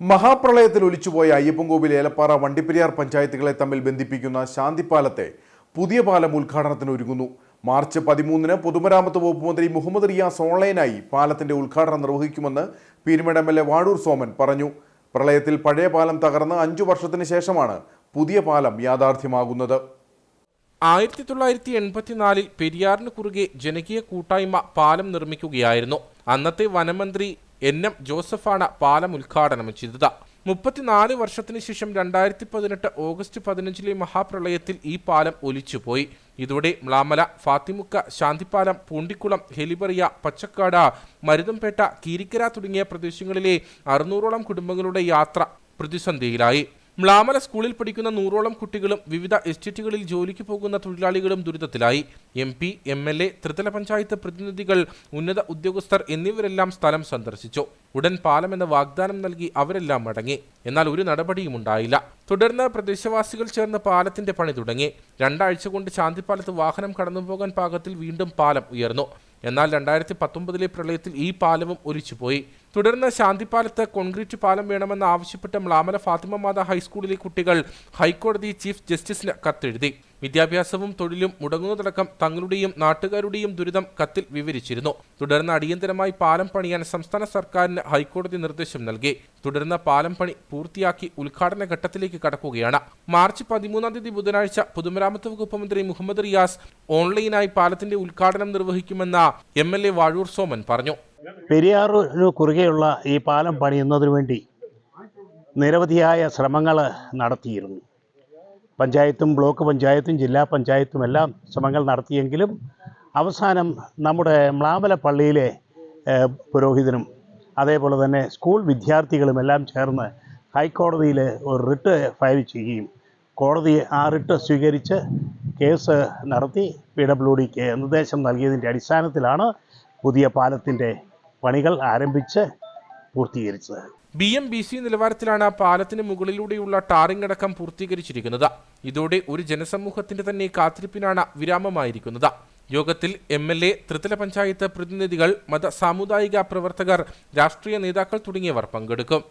മഹാപ്രളയത്തിൽ ഒലിച്ചുപോയ അയ്യപ്പൻകോവിൽ ഏലപ്പാറ വണ്ടിപ്പെരിയാർ പഞ്ചായത്തുകളെ തമ്മിൽ ബന്ധിപ്പിക്കുന്ന ശാന്തിപ്പാലത്തെ പുതിയ പാലം ഉദ്ഘാടനത്തിന് ഒരുങ്ങുന്നു. മാർച്ച് പതിമൂന്നിന് പൊതുമരാമത്ത് വകുപ്പ് മന്ത്രി മുഹമ്മദ് റിയാസ് ഓൺലൈനായി പാലത്തിന്റെ ഉദ്ഘാടനം നിർവഹിക്കുമെന്ന് Peerumedu M L A Vazhoor Soman പറഞ്ഞു. പ്രളയത്തിൽ പഴയ പാലം തകർന്ന് അഞ്ചു വർഷത്തിന് ശേഷമാണ് പുതിയ പാലം യാഥാർത്ഥ്യമാകുന്നത്. ആയിരത്തി തൊള്ളായിരത്തി എൺപത്തിനാലിൽ പെരിയാറിന് കുറുകെ ജനകീയ കൂട്ടായ്മ പാലം നിർമ്മിക്കുകയായിരുന്നു. അന്നത്തെ വനമന്ത്രി എൻ എം ജോസഫാണ് പാലം ഉദ്ഘാടനം ചെയ്തത്. മുപ്പത്തിനാല് വർഷത്തിന് ശേഷം രണ്ടായിരത്തി പതിനെട്ട് ഓഗസ്റ്റ് പതിനഞ്ചിലെ മഹാപ്രളയത്തിൽ ഈ പാലം ഒലിച്ചുപോയി. ഇതോടെ മ്ലാമല ഫാത്തിമുക്ക ശാന്തിപ്പാലം പൂണ്ടിക്കുളം ഹെലിബറിയ പച്ചക്കാട് മരുതംപേട്ട കീരിക്കര തുടങ്ങിയ പ്രദേശങ്ങളിലെ അറുന്നൂറോളം കുടുംബങ്ങളുടെ യാത്ര പ്രതിസന്ധിയിലായി. മ്ലാമല സ്കൂളിൽ പഠിക്കുന്ന നൂറോളം കുട്ടികളും വിവിധ എസ്റ്റേറ്റുകളിൽ ജോലിക്ക് പോകുന്ന തൊഴിലാളികളും ദുരിതത്തിലായി. M P M L A ത്രിതല പഞ്ചായത്ത് പ്രതിനിധികൾ ഉന്നത ഉദ്യോഗസ്ഥർ എന്നിവരെല്ലാം സ്ഥലം സന്ദർശിച്ചു. ഉടൻ എന്ന വാഗ്ദാനം നൽകി അവരെല്ലാം മടങ്ങി. എന്നാൽ ഒരു നടപടിയും ഉണ്ടായില്ല. തുടർന്ന് പ്രദേശവാസികൾ ചേർന്ന് പാലത്തിന്റെ പണി തുടങ്ങി. രണ്ടാഴ്ച കൊണ്ട് ശാന്തിപ്പാലത്ത് വാഹനം കടന്നുപോകാൻ പാകത്തിൽ വീണ്ടും പാലം ഉയർന്നു. എന്നാൽ രണ്ടായിരത്തി പത്തൊമ്പതിലെ പ്രളയത്തിൽ ഈ പാലവും ഒലിച്ചുപോയി. തുടർന്ന് ശാന്തിപ്പാലത്ത് കോൺക്രീറ്റ് പാലം വേണമെന്ന് ആവശ്യപ്പെട്ട് മ്ലാമല ഫാത്തിമ മാത ഹൈസ്കൂളിലെ കുട്ടികൾ ഹൈക്കോടതി ചീഫ് ജസ്റ്റിസിന് കത്തെഴുതി. വിദ്യാഭ്യാസവും തൊഴിലും മുടങ്ങുന്നതടക്കം തങ്ങളുടെയും നാട്ടുകാരുടെയും ദുരിതം കത്തിൽ വിവരിച്ചിരുന്നു. തുടർന്ന് അടിയന്തരമായി പാലം പണിയാൻ സംസ്ഥാന സർക്കാരിന് ഹൈക്കോടതി നിർദ്ദേശം നൽകി. തുടർന്ന് പാലം പണി പൂർത്തിയാക്കി ഉദ്ഘാടന ഘട്ടത്തിലേക്ക് കടക്കുകയാണ്. മാർച്ച് പതിമൂന്നാം തീയതി ബുധനാഴ്ച പൊതുമരാമത്ത് വകുപ്പ് മന്ത്രി മുഹമ്മദ് റിയാസ് ഓൺലൈനായി പാലത്തിന്റെ ഉദ്ഘാടനം നിർവഹിക്കുമെന്ന് M L A Vazhoor Soman പറഞ്ഞു. പെരിയാറിനു കുറുകെയുള്ള ഈ പാലം പണിയുന്നതിനു വേണ്ടി നിരവധിയായ ശ്രമങ്ങൾ നടത്തിയിരുന്നു. പഞ്ചായത്തും ബ്ലോക്ക് പഞ്ചായത്തും ജില്ലാ പഞ്ചായത്തും എല്ലാം ശ്രമങ്ങൾ നടത്തിയെങ്കിലും അവസാനം നമ്മുടെ മ്ലാമല പള്ളിയിലെ പുരോഹിതനും അതേപോലെ തന്നെ സ്കൂൾ വിദ്യാർത്ഥികളും എല്ലാം ചേർന്ന് ഹൈക്കോടതിയിൽ ഒരു റിട്ട് ഫയൽ ചെയ്യുകയും കോടതി ആ റിട്ട് സ്വീകരിച്ച് കേസ് നടത്തി പി ഡബ്ല്യു ഡിക്ക് നിർദ്ദേശം നൽകിയതിന്റെ അടിസ്ഥാനത്തിലാണ് പുതിയ പാലത്തിന്റെ പണികൾ ആരംഭിച്ച് പൂർത്തീകരിച്ചത്. ബി എം ബി സി നിലവാരത്തിലാണ് പാലത്തിന് മുകളിലൂടെയുള്ള ടാറിംഗ് അടക്കം പൂർത്തീകരിച്ചിരിക്കുന്നത്. ഇതോടെ ഒരു ജനസമൂഹത്തിന്റെ തന്നെ കാത്തിരിപ്പിനാണ് വിരാമമായിരിക്കുന്നത്. യോഗത്തിൽ എം എൽ എ ത്രിതല പഞ്ചായത്ത് പ്രതിനിധികൾ മത സാമുദായിക പ്രവർത്തകർ രാഷ്ട്രീയ നേതാക്കൾ തുടങ്ങിയവർ പങ്കെടുക്കും.